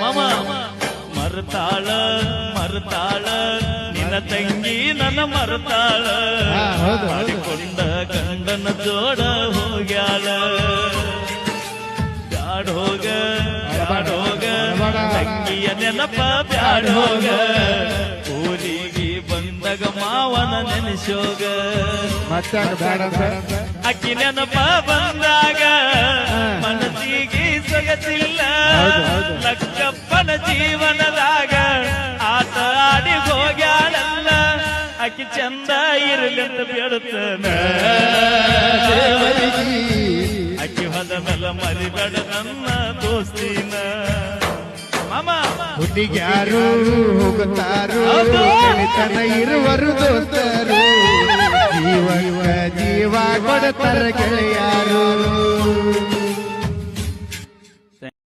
ಮಮ ಮರ್ತಾಳ ಮರ್ತಾಳ ನಿನ್ನ ತಂಗಿ ನನ್ನ ಮರ್ತಾಳ. ಮಾಡಿಕೊಂಡ ಗಂಡನ ಜೋಡ ಹೋಗ್ಯಾಳ ಬ್ಯಾಡೋಗ ಬ್ಯಾಡೋಗ ಬೇಡ. ತಂಗಿಯ ನೆನಪ ಬ್ಯಾಡೋಗ ಊರಿಗೆ ಬಂದಾಗ ಮಾವನ ನೆನೆಸೋಗ ಅಕ್ಕಿ ನೆನಪ ಮನಸ್ಸಿಗೆ ಹೌದು, ಹೌದು. ಜೀವನದಾಗ ಆತ ಆಡಿ ಹೋಗ್ಯಾಳಲ್ಲ. ಅಕ್ಕಿ ಚಂದ ಇರಲಿ ಬೇಡುತ್ತಾನ. ಅಕ್ಕಿ ಹೊದ ಮೇಲೆ ಮರಿಬೇಡ ನನ್ನ ದೋಸ್ತಿನ. ಮಾಮ ಹುಡುಗ್ಯಾರು ಹೋಗುತ್ತಾರು? ತನ ಇರುವರು ದೋಸ್ತರು. ಜೀವ ಜೀವ ಕೊಡ್ತಾರ ಗೆಳೆಯಾರು